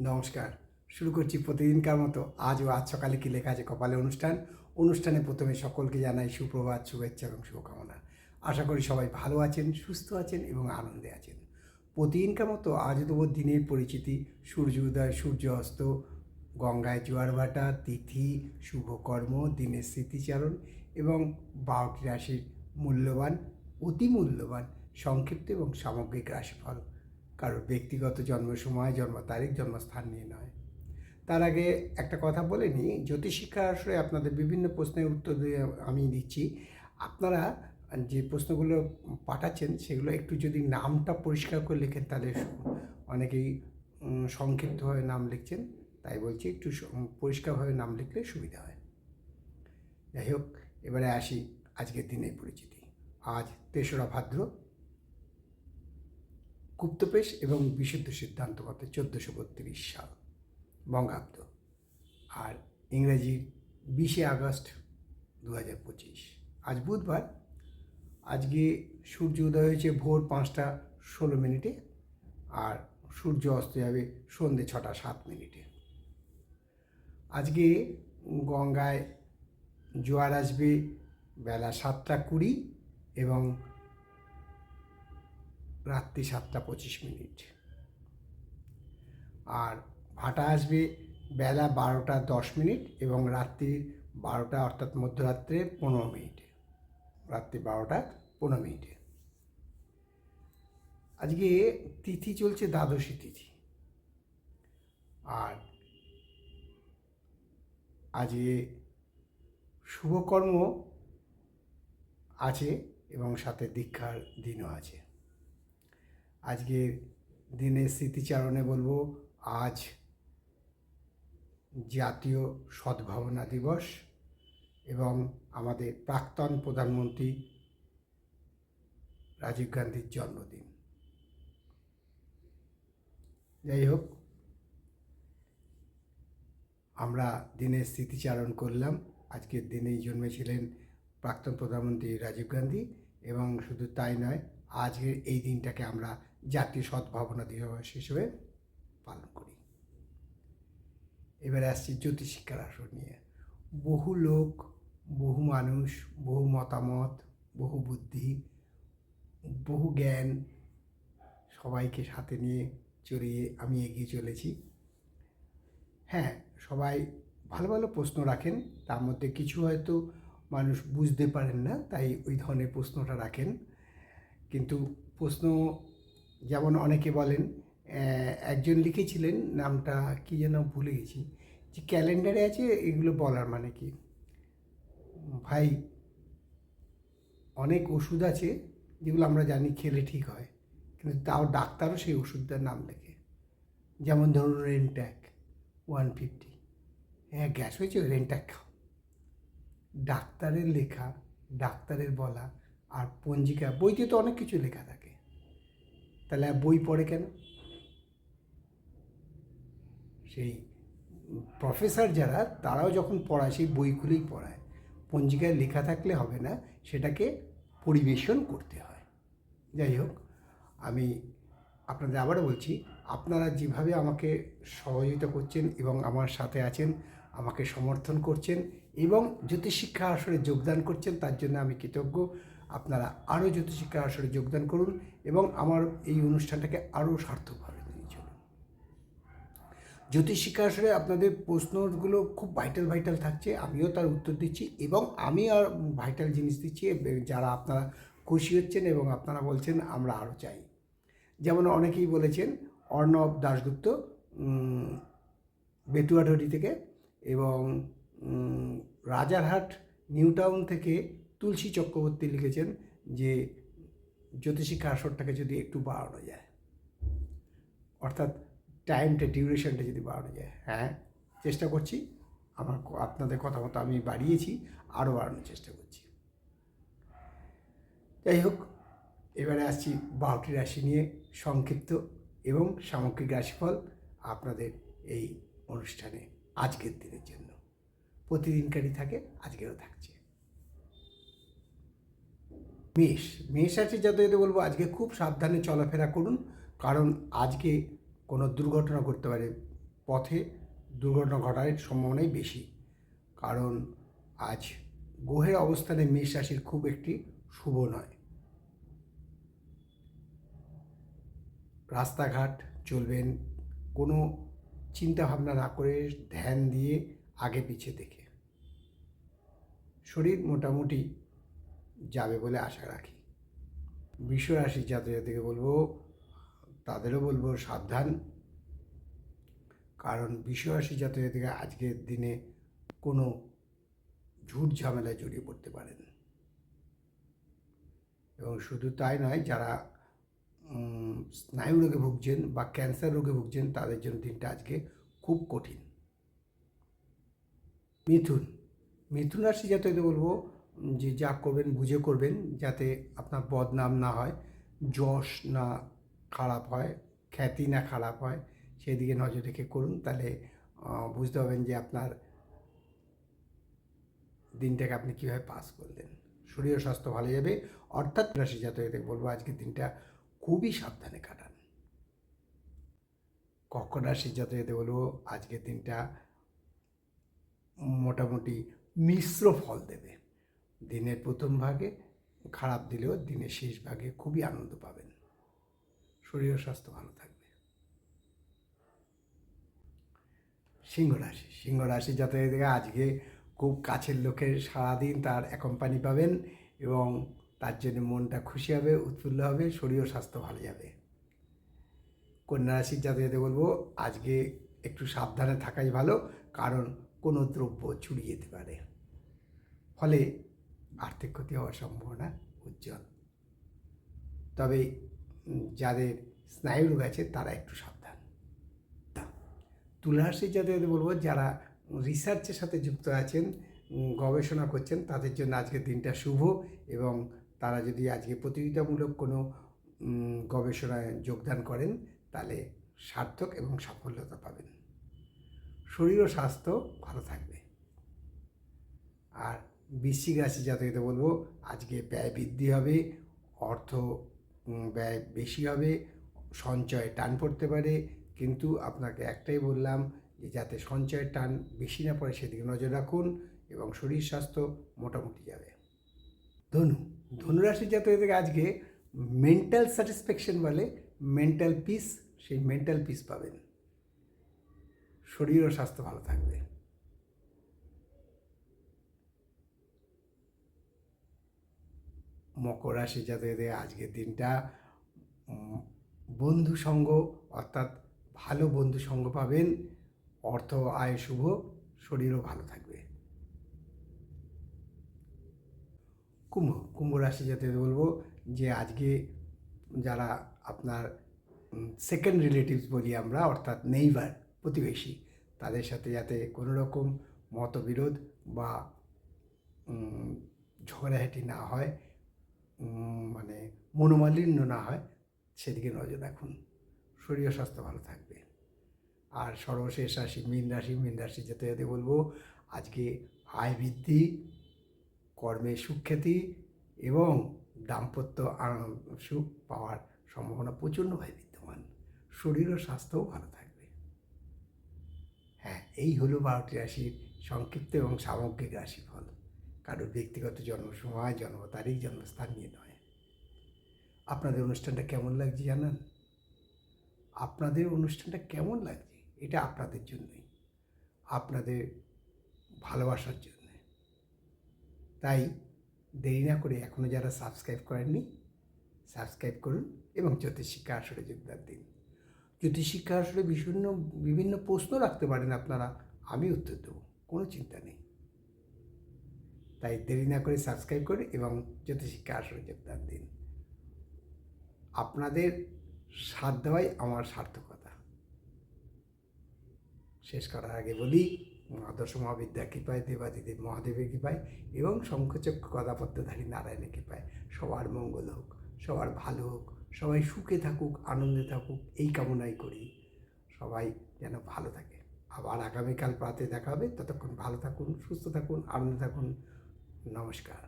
নমস্কার। শুরু করছি প্রতিদিনকার মতো আজও আজ সকালে কি লেখা আছে কপালে অনুষ্ঠান? অনুষ্ঠানে প্রথমে সকলকে জানাই সুপ্রভাত, শুভেচ্ছা এবং শুভকামনা। আশা করি সবাই ভালো আছেন, সুস্থ আছেন এবং আনন্দে আছেন। প্রতিদিনকার মতো আজ দেবো দিনের পরিচিতি। সূর্য উদয়, সূর্য অস্ত, গঙ্গায় জোয়ার ভাটা, তিথি, শুভকর্ম, দিনের স্মৃতিচারণ এবং বারোটি রাশির মূল্যবান, অতি মূল্যবান, সংক্ষিপ্ত এবং সামগ্রিক রাশিফল। কারোর ব্যক্তিগত জন্ম সময় জন্ম তারিখ জন্মস্থান নিয়ে নয়। তার আগে একটা কথা বলে নিই জ্যোতিষিক্ষার আসলে আপনাদের বিভিন্ন প্রশ্নের উত্তর দিয়ে আমি দিচ্ছি। আপনারা যে প্রশ্নগুলো পাঠাচ্ছেন, সেগুলো একটু যদি নামটা পরিষ্কার করে লেখেন, তাহলে অনেকেই সংক্ষিপ্তভাবে নাম লিখছেন। তাই বলছি, একটু পরিষ্কারভাবে নাম লিখলে সুবিধা হয়। যাই হোক, এবারে আসি আজকের দিনের পরিচিতি। আজ তেসরা ভাদ্র গুপ্তপেশ এবং বিশুদ্ধ সিদ্ধান্ত মতে চোদ্দোশো বত্রিশ সাল, বঙ্গাব্দ। আর ইংরেজির বিশে আগস্ট দু হাজার পঁচিশ। আজ বুধবার। আজকে সূর্য উদয় হয়েছে ভোর পাঁচটা ষোলো মিনিটে আর সূর্য অস্ত যাবে সন্ধে ছটা সাত মিনিটে। আজকে গঙ্গায় জোয়ার আসবে বেলা সাতটা কুড়ি এবং রাত্রি সাতটা পঁচিশ মিনিট। আর ভাটা আসবে বেলা বারোটা দশ মিনিট এবং রাত্রি বারোটা অর্থাৎ মধ্যরাত্রে পনেরো মিনিটে। রাত্রি বারোটা পনেরো মিনিটে। আজকে তিথি চলছে দ্বাদশী তিথি। আর আজকে শুভকর্ম আছে এবং সাথে দীক্ষার দিনও আছে। আজকের দিনের স্মৃতিচারণে বলব, আজ জাতীয় সদ্ভাবনা দিবস এবং আমাদের প্রাক্তন প্রধানমন্ত্রী রাজীব গান্ধীর জন্মদিন। যাই হোক, আমরা দিনের স্মৃতিচারণ করলাম। আজকের দিনেই জন্মেছিলেন প্রাক্তন প্রধানমন্ত্রী রাজীব গান্ধী এবং শুধু তাই নয়, আজকের এই দিনটাকে আমরা জাতীয় সদ্ভাবনা দিবস হিসেবে পালন করি। এবারে আসছি জ্যোতিষিক্ষার আসর নিয়ে। বহু লোক, বহু মানুষ, বহু মতামত, বহু বুদ্ধি, বহু জ্ঞান সবাইকে সাথে নিয়ে চড়িয়ে আমি এগিয়ে চলেছি। হ্যাঁ সবাই ভালো ভালো প্রশ্ন রাখেন, তার মধ্যে কিছু হয়তো মানুষ বুঝতে পারেন না, তাই ওই ধরনের প্রশ্নটা রাখেন। কিন্তু প্রশ্ন যেমন অনেকে বলেন একজন লিখেছিলেন, নামটা কি যেন ভুলে গেছি, যে ক্যালেন্ডারে আছে এগুলো বলার মানে কি? ভাই, অনেক ওষুধ আছে যেগুলো আমরা জানি খেলে ঠিক হয়, কিন্তু তাও ডাক্তারও সেই ওষুধটার নাম লেখে। যেমন ধরুন রেনট্যাক ওয়ান ফিফটি হ্যাঁ গ্যাস হয়েছে রেনট্যাক খাও। ডাক্তারের লেখা, ডাক্তারের বলা আর পঞ্জিকা, বইতে তো অনেক কিছু লেখা থাকে। তাহলে বই পড়ে কেন? সেই প্রফেসর যারা, তারাও যখন পড়ায়, সেই বইগুলোই পড়ায়। পঞ্জিকায় লেখা থাকলে হবে না, সেটাকে পরিবেশন করতে হয়। যাই হোক, আমি আপনাদের আবারও বলছি, আপনারা যেভাবে আমাকে সহযোগিতা করছেন এবং আমার সাথে আছেন, আমাকে সমর্থন করছেন এবং জ্যোতিষশিক্ষা আসরে যোগদান করছেন, তার জন্য আমি কৃতজ্ঞ। আপনারা আরও জ্যোতিষশিক্ষা আসরে যোগদান করুন এবং আমার এই অনুষ্ঠানটাকে আরও সার্থকভাবে নিয়ে চলুন। জ্যোতিষশিক্ষা আসলে আপনাদের প্রশ্নগুলো খুব ভাইটাল ভাইটাল থাকছে, আমিও তার উত্তর দিচ্ছি এবং আমি আর ভাইটাল জিনিস দিচ্ছি যারা আপনারা খুশি হচ্ছেন এবং আপনারা বলছেন, আমরা আরও চাই। যেমন অনেকেই বলেছেন, অর্ণব দাশগুপ্ত বেতুয়াডহরি থেকে এবং রাজারহাট নিউ টাউন থেকে তুলসী চক্রবর্তী লিখেছেন যে জ্যোতিষিক্ষা আসরটাকে যদি একটু বাড়ানো যায়, অর্থাৎ টাইমটা ডিউরেশনটা যদি বাড়ানো যায় হ্যাঁ চেষ্টা করছি। আমার আপনাদের কথা মতো আমি বাড়িয়েছি আরও বাড়ানোর চেষ্টা করছি। যাই হোক, এবারে আসছি বারোটি রাশি নিয়ে সংক্ষিপ্ত এবং সামগ্রিক রাশিফল আপনাদের এই অনুষ্ঠানে আজকের দিনের জন্য। প্রতিদিনকারই থাকে, আজকেরও থাকছে। মেষ মেষ আছে যাদের বলব আজকে খুব সাবধানে চলাফেরা করুন। কারণ আজকে কোনো দুর্ঘটনা ঘটতে পারে, পথে দুর্ঘটনা ঘটার সম্ভাবনাই বেশি। কারণ আজ গ্রহের অবস্থানে মেষ রাশির খুব একটি শুভ নয়। রাস্তাঘাট চলবেন, কোনো চিন্তা ভাবনা না করে ধ্যান দিয়ে আগে পিছিয়ে দেখে। শরীর মোটামুটি যাবে বলে আশা রাখি। বিশ্ব রাশি জাতক জাতিকে বলব, তাদেরও বলব সাবধান। কারণ বিশ্ব রাশি জাতক আজকের দিনে কোনো ঝুট ঝামেলায় জড়িয়ে পড়তে পারেন। এবং শুধু তাই নয়, যারা স্নায়ু রোগে ভুগছেন বা ক্যান্সার রোগে ভুগছেন, তাদের জন্য দিনটা আজকে খুব কঠিন। মিথুন মিথুন রাশি যাতে বলব যে যা করবেন, বুঝে করবেন যাতে আপনার বদনাম না হয়, যশ না খারাপ হয়, খ্যাতি না খারাপ হয়, সেদিকে নজর রেখে করুন। তাহলে বুঝতে পারবেন যে আপনার দিনটাকে আপনি কীভাবে পাস করলেন। শরীর স্বাস্থ্য ভালো যাবে। অর্থাৎ রাশি জাতকদের বলব, আজকের দিনটা খুবই সাবধানে কাটান। কর্কট রাশির জাতকদের বলব, আজকের দিনটা মোটামুটি মিশ্র ফল দেবে। দিনের প্রথম ভাগে, খারাপ দিলেও দিনের শেষ ভাগে খুবই আনন্দ পাবেন। শরীর স্বাস্থ্য ভালো থাকবে। সিংহ রাশি সিংহ রাশি যাতে আজকে খুব কাছের লোকের সারাদিন তার অ্যাকম্পানি পাবেন এবং তার জন্য মনটা খুশি হবে, উৎফুল্ল হবে, শরীর স্বাস্থ্য ভালো যাবে। কন্যা রাশির যাতে বলব, আজকে একটু সাবধানে থাকাই ভালো, কারণ কোনো দ্রব্য চুরি যেতে পারে। ফলে আর্থিক ক্ষতি হওয়ার সম্ভাবনা উজ্জ্বল। তবে যাদের স্নায়ু রোগ আছে, তারা একটু সাবধান। তুলারাশির যাদের বলব, যারা রিসার্চের সাথে যুক্ত আছেন গবেষণা করছেন, তাদের জন্য আজকের দিনটা শুভ এবং তারা যদি আজকে প্রতিযোগিতামূলক কোনো গবেষণায় যোগদান করেন, তাহলে সার্থক এবং সাফল্যতা পাবেন। শরীর ও স্বাস্থ্য ভালো থাকবে। আর বৃশ্চিক রাশি জাতকদের বলব, আজকে ব্যয় বৃদ্ধি হবে, অর্থ ব্যয় বেশি হবে, সঞ্চয় টান পড়তে পারে। কিন্তু আপনাকে একটাই বললাম যে, যাতে সঞ্চয়ের টান বেশি না পড়ে, সেদিকে নজর রাখুন এবং শরীর স্বাস্থ্য মোটামুটি যাবে। ধনু ধনুরাশির জাতকদের আজকে মেন্টাল স্যাটিসফ্যাকশন বলে মেন্টাল পিস সেই মেন্টাল পিস পাবেন। শরীর ও স্বাস্থ্য ভালো থাকবে। মকর রাশি যাদের আজকের দিনটা বন্ধু সঙ্গ, অর্থাৎ ভালো বন্ধু সঙ্গ পাবেন। অর্থ, আয়, শুভ, শরীরও ভালো থাকবে। কুম্ভ কুম্ভ রাশি যাতে বলব যে আজকে যারা আপনার সেকেন্ড রিলেটিভস বলি আমরা, অর্থাৎ নেইবার প্রতিবেশী, তাদের সাথে যাতে কোনো রকম মতবিরোধ বা ঝগড়াঝাটি না হয় মানে মনোমালিন্য না হয়, সেদিকে নজর রাখুন। শরীর স্বাস্থ্য ভালো থাকবে। আর সর্বশেষ রাশি, মীন রাশি মীন রাশি যেতে যেতে বলব, আজকে আয় বৃদ্ধি, কর্মে সুখ্যাতি এবং দাম্পত্য সুখ পাওয়ার সম্ভাবনা প্রচণ্ডভাবে বিদ্যমান। শরীর ও স্বাস্থ্যও ভালো থাকবে। হ্যাঁ এই হলো বারোটি রাশির সংক্ষিপ্ত এবং সামগ্রিক রাশিফল। কারোর ব্যক্তিগত জন্ম জন্ম তারিখ, জন্মস্থান নিয়ে নয়। আপনাদের অনুষ্ঠানটা কেমন লাগছে জানান? আপনাদের অনুষ্ঠানটা কেমন লাগছে? এটা আপনাদের জন্যই, আপনাদের ভালোবাসার জন্য। তাই দেরি না করে এখনও যারা সাবস্ক্রাইব করেননি, সাবস্ক্রাইব করুন এবং জ্যোতিষশিক্ষা আসরে যোগদান দিন। জ্যোতিষশিক্ষা আসলে বিভিন্ন বিভিন্ন প্রশ্ন রাখতে পারেন আপনারা, আমি উত্তর দেবো, কোনো চিন্তা নেই। তাই দেরি না করে সাবস্ক্রাইব করুন এবং জ্যোতিষশিক্ষা আসরে যোগদান দিন। আপনাদের সাথ দেওয়াই আমার সার্থকতা। শেষ করার আগে বলি, আদর্শ মহাবিদ্যা কৃপায়, দেবাদিদেব মহাদেবের কৃপায় এবং শঙ্খচক গদাপত্যধারী নারায়ণের কৃপায় সবার মঙ্গল হোক, সবার ভালো হোক, সবাই সুখে থাকুক, আনন্দে থাকুক, এই কামনাই করি। সবাই যেন ভালো থাকে। আবার আগামীকাল প্রাতে দেখা হবে। ততক্ষণ ভালো থাকুন, সুস্থ থাকুন, আনন্দে থাকুন। নমস্কার